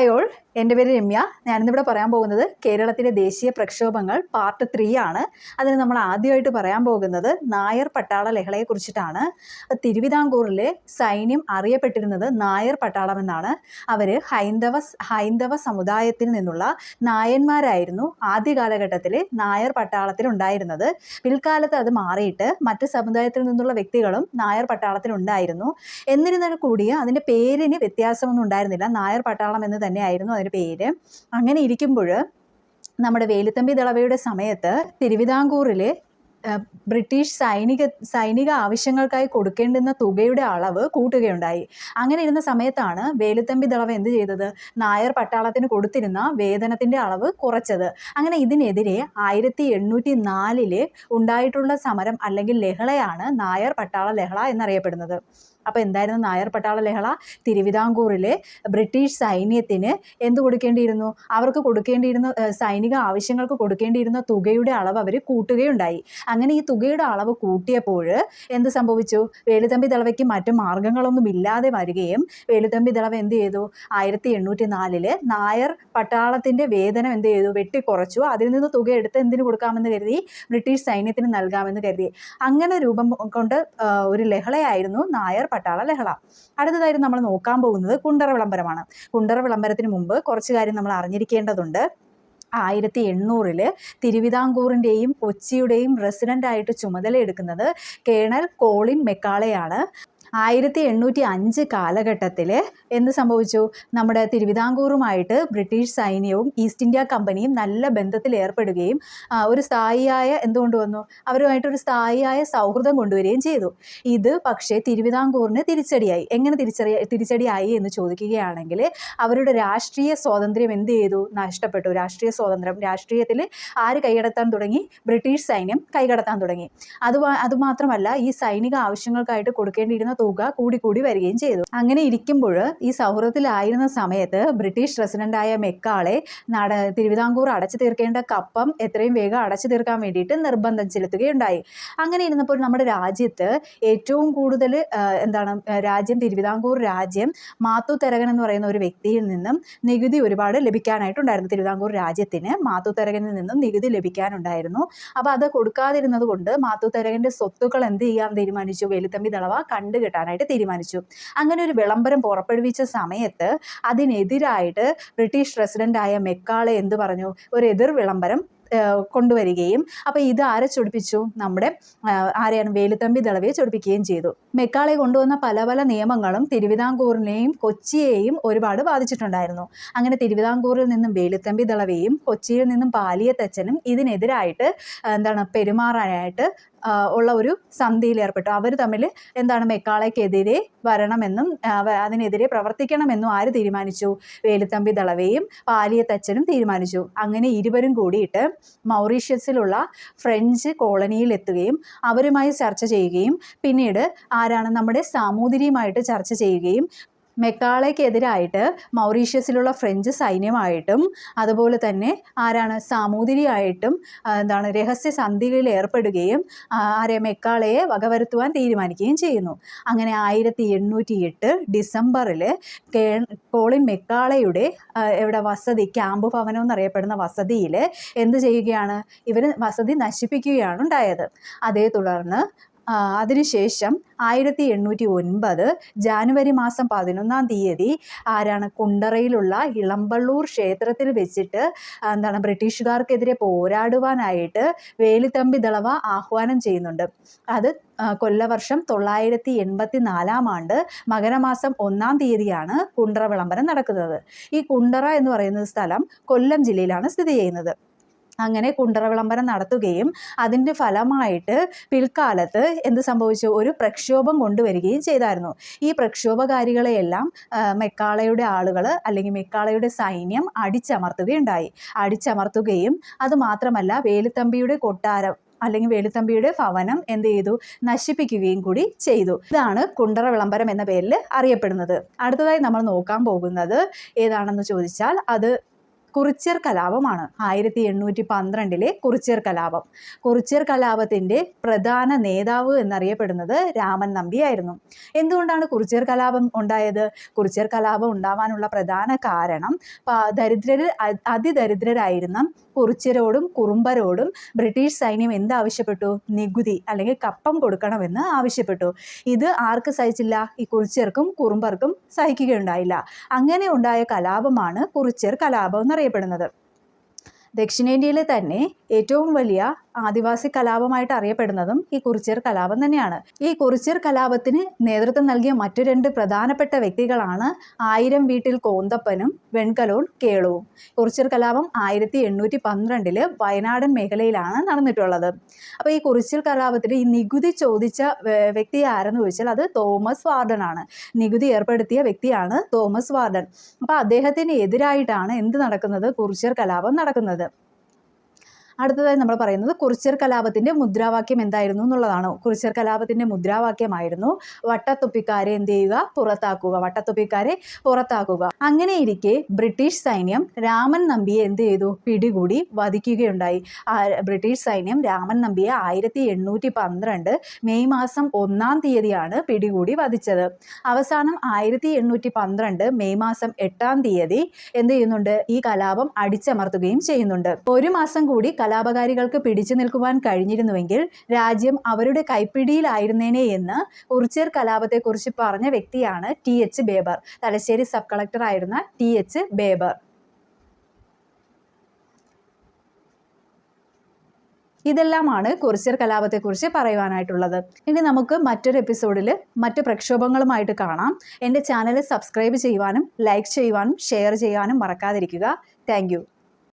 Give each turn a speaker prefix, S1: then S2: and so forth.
S1: আয়োর എന്റെ പേര് രമ്യ. ഞാനിന്നിവിടെ പറയാൻ പോകുന്നത് കേരളത്തിലെ ദേശീയ പ്രക്ഷോഭങ്ങൾ പാർട്ട് ത്രീ ആണ്. അതിന് നമ്മൾ ആദ്യമായിട്ട് പറയാൻ പോകുന്നത് നായർ പട്ടാള ലഹളയെ കുറിച്ചിട്ടാണ്. തിരുവിതാംകൂറിലെ സൈന്യം അറിയപ്പെട്ടിരുന്നത് നായർ പട്ടാളം എന്നാണ്. അവർ ഹൈന്ദവ ഹൈന്ദവ സമുദായത്തിൽ നിന്നുള്ള നായന്മാരായിരുന്നു ആദ്യ കാലഘട്ടത്തിൽ നായർ പട്ടാളത്തിൽ ഉണ്ടായിരുന്നത്. പിൽക്കാലത്ത് അത് മാറിയിട്ട് മറ്റ് സമുദായത്തിൽ നിന്നുള്ള വ്യക്തികളും നായർ പട്ടാളത്തിൽ ഉണ്ടായിരുന്നു. എന്നിരുന്നാൽ കൂടി അതിന്റെ പേരിന് വ്യത്യാസമൊന്നും ഉണ്ടായിരുന്നില്ല. നായർ പട്ടാളം എന്ന് തന്നെയായിരുന്നു അതിന്റെ പേര്. അങ്ങനെ ഇരിക്കുമ്പോൾ നമ്മുടെ വേലുത്തമ്പി ദളവയുടെ സമയത്ത് തിരുവിതാംകൂറിലെ ബ്രിട്ടീഷ് സൈനിക സൈനിക ആവശ്യങ്ങൾക്കായി കൊടുക്കേണ്ടുന്ന തുകയുടെ അളവ് കൂട്ടുകയുണ്ടായി. അങ്ങനെ ഇരുന്ന സമയത്താണ് വേലുത്തമ്പി ദളവ എന്ത് ചെയ്തത്? നായർ പട്ടാളത്തിന് കൊടുത്തിരുന്ന വേതനത്തിന്റെ അളവ് കുറച്ചത്. അങ്ങനെ ഇതിനെതിരെ ആയിരത്തി എണ്ണൂറ്റി നാലിൽ ഉണ്ടായിട്ടുള്ള സമരം അല്ലെങ്കിൽ ലഹളയാണ് നായർ പട്ടാള ലഹള എന്നറിയപ്പെടുന്നത്. അപ്പോൾ എന്തായിരുന്നു നായർ പട്ടാള ലഹള തിരുവിതാംകൂറിലെ ബ്രിട്ടീഷ് സൈന്യത്തിന് എന്ത് കൊടുക്കേണ്ടിയിരുന്നു? അവർക്ക് കൊടുക്കേണ്ടിയിരുന്ന സൈനിക ആവശ്യങ്ങൾക്ക് കൊടുക്കേണ്ടിയിരുന്ന തുകയുടെ അളവ് അവർ കൂട്ടുകയുണ്ടായി. അങ്ങനെ ഈ തുകയുടെ അളവ് കൂട്ടിയപ്പോൾ എന്ത് സംഭവിച്ചു? വേലുത്തമ്പി ദളവയ്ക്ക് മറ്റു മാർഗങ്ങളൊന്നും ഇല്ലാതെ വരികയും വേലുത്തമ്പി ദളവ എന്ത് ചെയ്തു? ആയിരത്തി എണ്ണൂറ്റി നാലിൽ നായർ പട്ടാളത്തിന്റെ വേതനം എന്ത് ചെയ്തു? വെട്ടിക്കുറച്ചു. അതിൽ നിന്ന് തുക എടുത്ത് എന്തിനു കൊടുക്കാമെന്ന് കരുതി? ബ്രിട്ടീഷ് സൈന്യത്തിന് നൽകാമെന്ന് കരുതി. അങ്ങനെ രൂപം കൊണ്ട് ഒരു ലഹളയായിരുന്നു നായർ പട്ടാള ലഹള അടുത്തതായിട്ട് നമ്മൾ നോക്കാൻ പോകുന്നത് കുണ്ടറ വിളംബരമാണ്. കുണ്ടറ വിളംബരത്തിന് മുമ്പ് കുറച്ച് കാര്യം നമ്മൾ അറിഞ്ഞിരിക്കേണ്ടതുണ്ട്. ആയിരത്തി എണ്ണൂറിൽ തിരുവിതാംകൂറിന്റെയും കൊച്ചിയുടെയും റെസിഡന്റായിട്ട് ചുമതലയെടുക്കുന്നത് കേണൽ കോളിൻ മെക്കാളയാണ്. ആയിരത്തി എണ്ണൂറ്റി അഞ്ച് കാലഘട്ടത്തിൽ എന്ത് സംഭവിച്ചു? നമ്മുടെ തിരുവിതാംകൂറുമായിട്ട് ബ്രിട്ടീഷ് സൈന്യവും ഈസ്റ്റ് ഇന്ത്യ കമ്പനിയും നല്ല ബന്ധത്തിൽ ഏർപ്പെടുകയും ഒരു സ്ഥായിയായ എന്തുകൊണ്ട് വന്നു? അവരുമായിട്ടൊരു സ്ഥായിയായ സൗഹൃദം കൊണ്ടുവരികയും ചെയ്തു. ഇത് പക്ഷേ തിരുവിതാംകൂറിന് തിരിച്ചടിയായി. എങ്ങനെ തിരിച്ചറിയ തിരിച്ചടിയായി എന്ന് ചോദിക്കുകയാണെങ്കിൽ അവരുടെ രാഷ്ട്രീയ സ്വാതന്ത്ര്യം എന്ത് ചെയ്തു? നഷ്ടപ്പെട്ടു. രാഷ്ട്രീയ സ്വാതന്ത്ര്യം. രാഷ്ട്രീയത്തിൽ ആര് കൈകടത്താൻ തുടങ്ങി? ബ്രിട്ടീഷ് സൈന്യം കൈകടത്താൻ തുടങ്ങി. അത് അതുമാത്രമല്ല ഈ സൈനിക ആവശ്യങ്ങൾക്കായിട്ട് കൊടുക്കേണ്ടിയിരുന്ന തുക കൂടിക്കൂടി വരികയും ചെയ്തു. അങ്ങനെ ഇരിക്കുമ്പോൾ ഈ സൗഹൃദത്തിലായിരുന്ന സമയത്ത് ബ്രിട്ടീഷ് പ്രസിഡന്റായ മെക്കാളെ നട തിരുവിതാംകൂർ അടച്ചു തീർക്കേണ്ട കപ്പം എത്രയും വേഗം അടച്ചു തീർക്കാൻ വേണ്ടിയിട്ട് നിർബന്ധം ചെലുത്തുകയുണ്ടായി. അങ്ങനെ ഇരുന്നപ്പോൾ നമ്മുടെ രാജ്യത്ത് ഏറ്റവും കൂടുതൽ എന്താണ് രാജ്യം തിരുവിതാംകൂർ രാജ്യം മാത്തു തെരകൻ എന്ന് പറയുന്ന ഒരു വ്യക്തിയിൽ നിന്നും നികുതി ഒരുപാട് ലഭിക്കാനായിട്ടുണ്ടായിരുന്നു. തിരുവിതാംകൂർ രാജ്യത്തിന് മാത്തു തെരകനിൽ നിന്നും നികുതി ലഭിക്കാനുണ്ടായിരുന്നു. അപ്പോൾ അത് കൊടുക്കാതിരുന്നത് കൊണ്ട് മാത്തു തെരകന്റെ സ്വത്തുക്കൾ എന്ത് ചെയ്യാൻ തീരുമാനിച്ചു? വേലുത്തമ്പി ദളവ കണ്ടുകെട്ടാനായിട്ട് തീരുമാനിച്ചു. അങ്ങനെ ഒരു വിളംബരം പുറപ്പെടുവിച്ച സമയത്ത് അതിനെതിരായിട്ട് ബ്രിട്ടീഷ് പ്രസിഡന്റായ മെക്കാളെ എന്ത് പറഞ്ഞു? ഒരു എതിർ വിളംബരം കൊണ്ടുവരികയും അപ്പോൾ ഇത് ആരെ ചൊടിപ്പിച്ചു? നമ്മുടെ ആരെയാണ്? വേലുത്തമ്പി ദളവയെ ചൊടിപ്പിക്കുകയും ചെയ്തു. മെക്കാളെ കൊണ്ടുവന്ന പല പല നിയമങ്ങളും തിരുവിതാംകൂറിനെയും കൊച്ചിയെയും ഒരുപാട് ബാധിച്ചിട്ടുണ്ടായിരുന്നു. അങ്ങനെ തിരുവിതാംകൂറിൽ നിന്നും വേലുത്തമ്പി ദളവയും കൊച്ചിയിൽ നിന്നും പാലിയത്തച്ഛനും ഇതിനെതിരായിട്ട് എന്താണ് പെരുമാറാനായിട്ട് ഉള്ള ഒരു സന്ധിയിൽ ഏർപ്പെട്ടു. അവർ തമ്മിൽ എന്താണ് മെക്കാളയ്ക്കെതിരെ വരണമെന്നും അതിനെതിരെ പ്രവർത്തിക്കണമെന്നും ആര് തീരുമാനിച്ചു? വേലുത്തമ്പി ദളവയും പാലിയത്തച്ഛനും തീരുമാനിച്ചു. അങ്ങനെ ഇരുവരും കൂടിയിട്ട് മൗറീഷ്യസിലുള്ള ഫ്രഞ്ച് കോളനിയിൽ എത്തുകയും അവരുമായി ചർച്ച ചെയ്യുകയും പിന്നീട് ആരാണ് നമ്മുടെ സാമൂതിരിയുമായിട്ട് ചർച്ച ചെയ്യുകയും മെക്കാളയ്ക്കെതിരായിട്ട് മൗറീഷ്യസിലുള്ള ഫ്രഞ്ച് സൈന്യമായിട്ടും അതുപോലെ തന്നെ ആരാണ് സാമൂതിരിയായിട്ടും എന്താണ് രഹസ്യ സന്ധികളിൽ ഏർപ്പെടുകയും ആരെ മെക്കാളയെ വകവരുത്തുവാൻ തീരുമാനിക്കുകയും ചെയ്യുന്നു. അങ്ങനെ ആയിരത്തി എണ്ണൂറ്റി എട്ട് ഡിസംബറിൽ കോളിൻ മെക്കാളയുടെ ഇവിടെ വസതി ക്യാമ്പ് ഭവനം എന്നറിയപ്പെടുന്ന വസതിയിൽ എന്ത് ചെയ്യുകയാണ്? ഇവർ വസതി നശിപ്പിക്കുകയാണ് ഉണ്ടായത്. അതേ തുടർന്ന് അതിനുശേഷം ആയിരത്തി എണ്ണൂറ്റി ഒൻപത് ജാനുവരി മാസം പതിനൊന്നാം തീയതി ആരാണ് കുണ്ടറയിലുള്ള ഇളമ്പള്ളൂർ ക്ഷേത്രത്തിൽ വെച്ചിട്ട് എന്താണ് ബ്രിട്ടീഷുകാർക്കെതിരെ പോരാടുവാനായിട്ട് വേലുത്തമ്പി ദളവ ആഹ്വാനം ചെയ്യുന്നുണ്ട്. അത് കൊല്ലവർഷം തൊള്ളായിരത്തി എൺപത്തി നാലാം ആണ്ട് മകരമാസം ഒന്നാം തീയതിയാണ് കുണ്ടറ വിളംബരം നടക്കുന്നത്. ഈ കുണ്ടറ എന്ന് പറയുന്ന സ്ഥലം കൊല്ലം ജില്ലയിലാണ് സ്ഥിതി ചെയ്യുന്നത്. അങ്ങനെ കുണ്ടറ വിളംബരം നടത്തുകയും അതിന്റെ ഫലമായിട്ട് പിൽക്കാലത്ത് എന്ത് സംഭവിച്ചു? ഒരു പ്രക്ഷോഭം കൊണ്ടുവരികയും ചെയ്തായിരുന്നു. ഈ പ്രക്ഷോഭകാരികളെയെല്ലാം മെക്കാളയുടെ ആളുകൾ അല്ലെങ്കിൽ മെക്കാളയുടെ സൈന്യം അടിച്ചമർത്തുകയുണ്ടായി. അടിച്ചമർത്തുകയും അതുമാത്രമല്ല വേലുത്തമ്പിയുടെ കൊട്ടാരം അല്ലെങ്കിൽ വേലുത്തമ്പിയുടെ ഭവനം എന്ത് ചെയ്തു? നശിപ്പിക്കുകയും കൂടി ചെയ്തു. ഇതാണ് കുണ്ടറ വിളംബരം എന്ന പേരിൽ അറിയപ്പെടുന്നത്. അടുത്തതായി നമ്മൾ നോക്കാൻ പോകുന്നത് ഏതാണെന്ന് ചോദിച്ചാൽ അത് കുറിച്യർ കലാപമാണ്. ആയിരത്തി എണ്ണൂറ്റി പന്ത്രണ്ടിലെ കുറിച്യർ കലാപം. കുറിച്യർ കലാപത്തിന്റെ പ്രധാന നേതാവ് എന്നറിയപ്പെടുന്നത് രാമൻ നമ്പിയായിരുന്നു. എന്തുകൊണ്ടാണ് കുറിച്യർ കലാപം ഉണ്ടായത്? കുറിച്യർ കലാപം ഉണ്ടാവാനുള്ള പ്രധാന കാരണം ദരിദ്രരിൽ അതിദരിദ്രരായിരുന്ന കുറിച്യരോടും കുറുമ്പരോടും ബ്രിട്ടീഷ് സൈന്യം എന്താവശ്യപ്പെട്ടു? നികുതി അല്ലെങ്കിൽ കപ്പം കൊടുക്കണമെന്ന് ആവശ്യപ്പെട്ടു. ഇത് ആർക്ക് സഹിച്ചില്ല? ഈ കുറിച്യർക്കും കുറുമ്പർക്കും സഹിക്കുകയുണ്ടായില്ല. അങ്ങനെ ഉണ്ടായ കലാപമാണ് കുറിച്യർ കലാപം എന്നറിയപ്പെടുന്നത്. ദക്ഷിണേന്ത്യയിലെ തന്നെ ഏറ്റവും വലിയ ആദിവാസി കലാപമായിട്ട് അറിയപ്പെടുന്നതും ഈ കുറിച്യർ കലാപം തന്നെയാണ്. ഈ കുറിച്യർ കലാപത്തിന് നേതൃത്വം നൽകിയ മറ്റു രണ്ട് പ്രധാനപ്പെട്ട വ്യക്തികളാണ് ആയിരം വീട്ടിൽ കോന്തപ്പനും വെൺകലോൺ കേളുവും. കുറിച്യർ കലാപം ആയിരത്തി എണ്ണൂറ്റി പന്ത്രണ്ടിൽ വയനാടൻ മേഖലയിലാണ് നടന്നിട്ടുള്ളത്. അപ്പോൾ ഈ കുറിച്യർ കലാപത്തിൽ ഈ നികുതി ചോദിച്ച വ്യക്തി ആരെന്ന് ചോദിച്ചാൽ അത് തോമസ് വാർഡൻ ആണ്. നികുതി ഏർപ്പെടുത്തിയ വ്യക്തിയാണ് തോമസ് വാർഡൻ. അപ്പോൾ അദ്ദേഹത്തിന് എതിരായിട്ടാണ് എന്ത് നടക്കുന്നത്? കുറിച്യർ കലാപം നടക്കുന്നത്. അടുത്തതായി നമ്മൾ പറയുന്നത് കുറിച്യർ കലാപത്തിന്റെ മുദ്രാവാക്യം എന്തായിരുന്നു എന്നുള്ളതാണ്. കുറിച്യർ കലാപത്തിന്റെ മുദ്രാവാക്യമായിരുന്നു വട്ടത്തൊപ്പിക്കാരെ എന്ത് ചെയ്യുക? പുറത്താക്കുക. വട്ടത്തൊപ്പിക്കാരെ പുറത്താക്കുക. അങ്ങനെ ഇരിക്കെ ബ്രിട്ടീഷ് സൈന്യം രാമൻ നമ്പിയെ എന്ത് ചെയ്തു? പിടികൂടി വധിക്കുകയുണ്ടായി. ബ്രിട്ടീഷ് സൈന്യം രാമൻ നമ്പിയെ ആയിരത്തി എണ്ണൂറ്റി പന്ത്രണ്ട് മെയ് മാസം ഒന്നാം തീയതിയാണ് പിടികൂടി വധിച്ചത്. അവസാനം ആയിരത്തി എണ്ണൂറ്റി പന്ത്രണ്ട് മെയ് മാസം എട്ടാം തീയതി എന്ത് ചെയ്യുന്നുണ്ട്? ഈ കലാപം അടിച്ചമർത്തുകയും ചെയ്യുന്നുണ്ട്. ഒരു മാസം കൂടി കലാപകാരികൾക്ക് പിടിച്ചു നിൽക്കുവാൻ കഴിഞ്ഞിരുന്നുവെങ്കിൽ രാജ്യം അവരുടെ കൈപ്പിടിയിലായിരുന്നേനെ എന്ന് ഉർച്ചേർ കലാപത്തെക്കുറിച്ച് പറഞ്ഞ വ്യക്തിയാണ് T H Baber. Thalassery sub collector ആയിരുന്ന ടി എച്ച് ബേബർ. ഇതെല്ലാമാണ് കുറിച്യർ കലാപത്തെക്കുറിച്ച് പറയുവാനായിട്ടുള്ളത്. ഇനി നമുക്ക് മറ്റൊരു എപ്പിസോഡിൽ മറ്റു പ്രക്ഷോഭങ്ങളുമായിട്ട് കാണാം. എന്റെ ചാനൽ സബ്സ്ക്രൈബ് ചെയ്യുവാനും ലൈക്ക് ചെയ്യുവാനും ഷെയർ ചെയ്യുവാനും മറക്കാതിരിക്കുക. താങ്ക്